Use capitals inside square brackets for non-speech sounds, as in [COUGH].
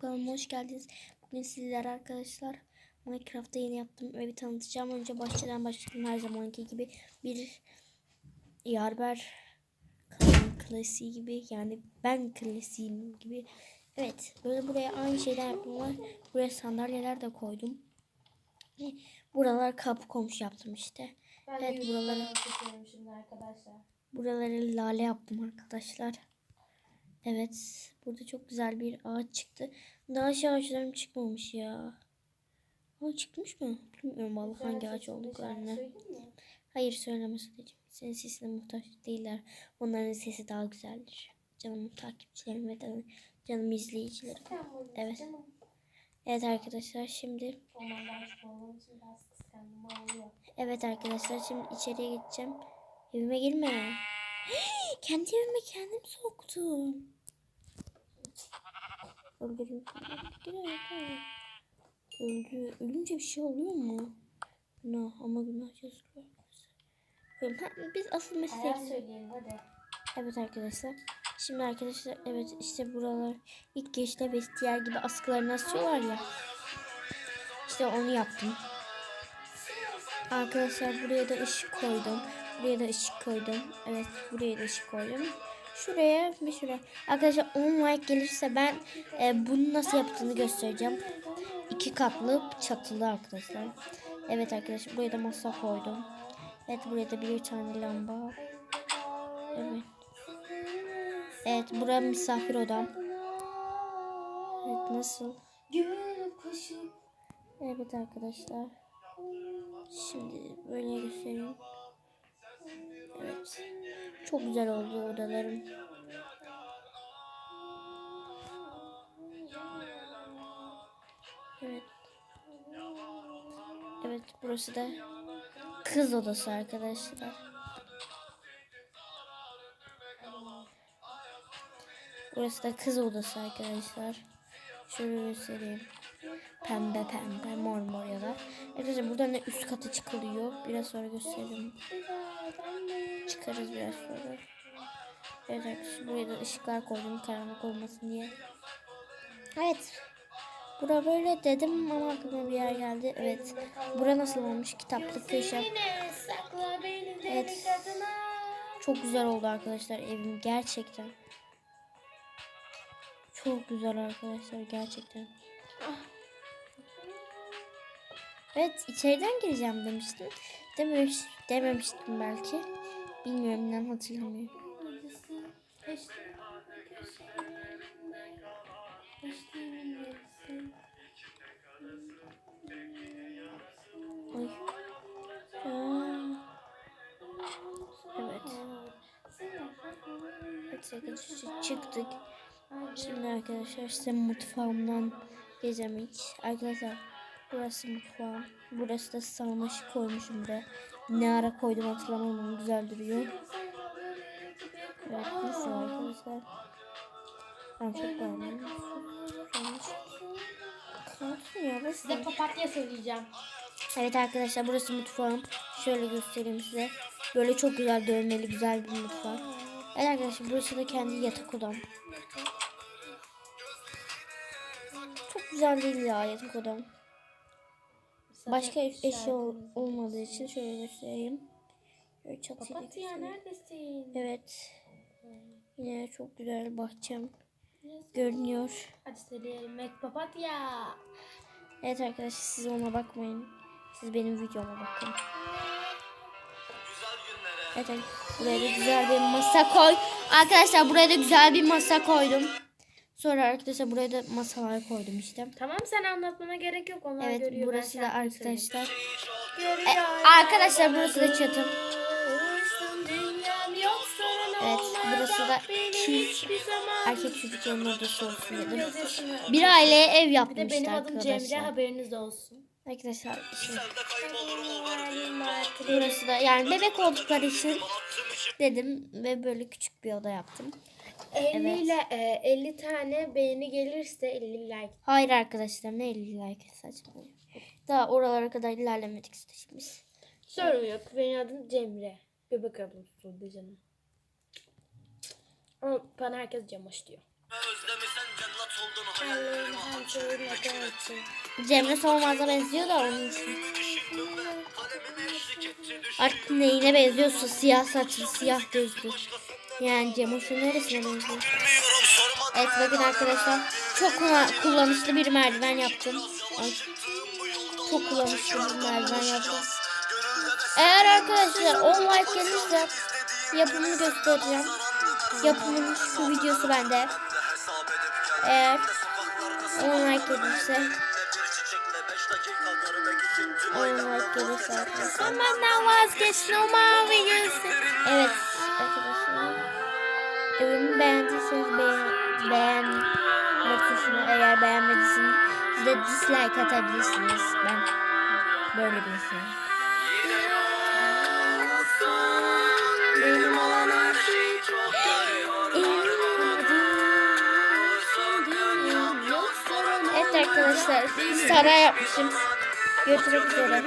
kanalıma hoş geldiniz. Bugün sizler arkadaşlar Minecraft'ta yeni yaptığım evi tanıtacağım. Önce bahçeden başladım her zamanki gibi bir yarber klasiği gibi yani ben klasiğim gibi. Evet böyle buraya aynı şeyden yaptım var. Buraya sandalyeler de koydum. Ve Buralar kapı komşu yaptım işte. Ben Evet, buraları- arkadaşlar. Buraları lale yaptım arkadaşlar. Evet. Burada çok güzel bir ağaç çıktı. Daha şu ağaçlarım çıkmamış ya. Ama çıkmış mı? Bilmiyorum vallahi hangi ağaç olduklarını. Hayır söyleme sadece. Senin sesine muhtaç değiller. Onların sesi daha güzeldir. Canım takipçilerim ve canım izleyicilerim. Evet. Evet arkadaşlar şimdi. Evet arkadaşlar şimdi içeriye gideceğim. Evime girme. [GASPS] Kendi evime kendim soktum. Öldürün. Öldü. Ölünce bir şey oluyor mu? Günah ama günah yazılıyor. Biz asıl hadi. Evet arkadaşlar. Şimdi arkadaşlar evet işte buralar ilk geçte vestiyer gibi askılarını asıyorlar ya. İşte onu yaptım. Arkadaşlar buraya da ışık koydum. Buraya da ışık koydum. Evet buraya da ışık koydum. Şuraya bir şuraya. Arkadaşlar 10 like gelirse ben e, bunu nasıl yaptığını göstereceğim. İki katlı çatılı arkadaşlar. Evet arkadaşlar buraya da masa koydum. Evet buraya da bir tane lamba. Evet. Evet buraya misafir odam. Evet nasıl? Evet arkadaşlar. Şimdi böyle göstereyim. Evet. Çok güzel oldu odalarım. Evet. Evet burası da kız odası arkadaşlar. Burası da kız odası arkadaşlar. Şöyle göstereyim. Pembe pembe mor mor ya da. Arkadaşlar buradan da üst kata çıkılıyor. Biraz sonra gösteririm. Çıkarız biraz sonra. Evet arkadaşlar buraya da ışıklar koydum karanlık olmasın diye. Evet. Bura böyle dedim ama aklıma bir yer geldi. Evet. Bura nasıl olmuş? Kitaplık köşe. Evet. Çok güzel oldu arkadaşlar evim gerçekten. Çok güzel arkadaşlar gerçekten. Evet içeriden gireceğim demiştim. Dememiş, dememiştim belki. Bilmiyorum inan hatırlamıyorum. Evet. Evet arkadaşlar çıktık. Şimdi arkadaşlar size mutfağımdan hiç. Arkadaşlar burası mutfağım. Burası da sarmaşık koymuşum buraya. Ne ara koydum hatırlamam ama güzel duruyor. Evet nasıl arkadaşlar? Ben çok beğendim. Size papatya söyleyeceğim. Evet arkadaşlar burası mutfağım. Şöyle göstereyim size. Böyle çok güzel dövmeli güzel bir mutfak. Evet arkadaşlar burası da kendi yatak odam. Çok güzel değil ya yatak odam. Başka eşya ol- olmadığı için şöyle göstereyim. Da Papatya neredesin? Evet. Yine çok güzel bahçem görünüyor. Hadi söyleyelim. Papatya. Evet arkadaşlar siz ona bakmayın. Siz benim videoma bakın. Evet. buraya da güzel bir masa koy. Arkadaşlar buraya da güzel bir masa koydum. Sonra arkadaşlar buraya da masalar koydum işte. Tamam sen anlatmana gerek yok. Onlar Evet görüyor. burası da arkadaşlar. Görüyor. E, arkadaşlar burası da çatım. Evet, burası da zaman Erkek çocukların odası olsun dedim. Bir aileye ev Bir de yaptım işte benim adım Cemre arkadaşlar. haberiniz de olsun. Arkadaşlar şimdi burası da yani bebek oldukları için dedim ve böyle küçük bir oda yaptım. 50 Evet. ile e, 50 tane beğeni gelirse 50 like. Hayır arkadaşlar ne 50 like saçmalıyor. Daha oralara kadar ilerlemedik işte şimdi. Sorun yok. Benim adım Cemre. Bebek adım Sude canım. Ama bana herkes Cemoş diyor. Cemre Solmaz'a benziyor da onun için. Artık neyine benziyorsa siyah saçlı, siyah gözlü. Yani Cem şu neresine benziyor? Evet bakın arkadaşlar. Çok kullan- kullanışlı bir merdiven yaptım. Ay, çok kullanışlı bir merdiven yaptım. Eğer arkadaşlar 10 like gelirse yapımını göstereceğim. Yapımının şu videosu bende. Eğer 10 like gelirse 10 like gelirse arkadaşlar benden vazgeçin o mavi gözlü. Evet arkadaşlar. Evimi beğendiyseniz beğen, beğenme tuşuna eğer beğenmediyseniz siz de dislike atabilirsiniz. Ben böyle bir insanım. Arkadaşlar saray yapmışım. Görüşmek üzere.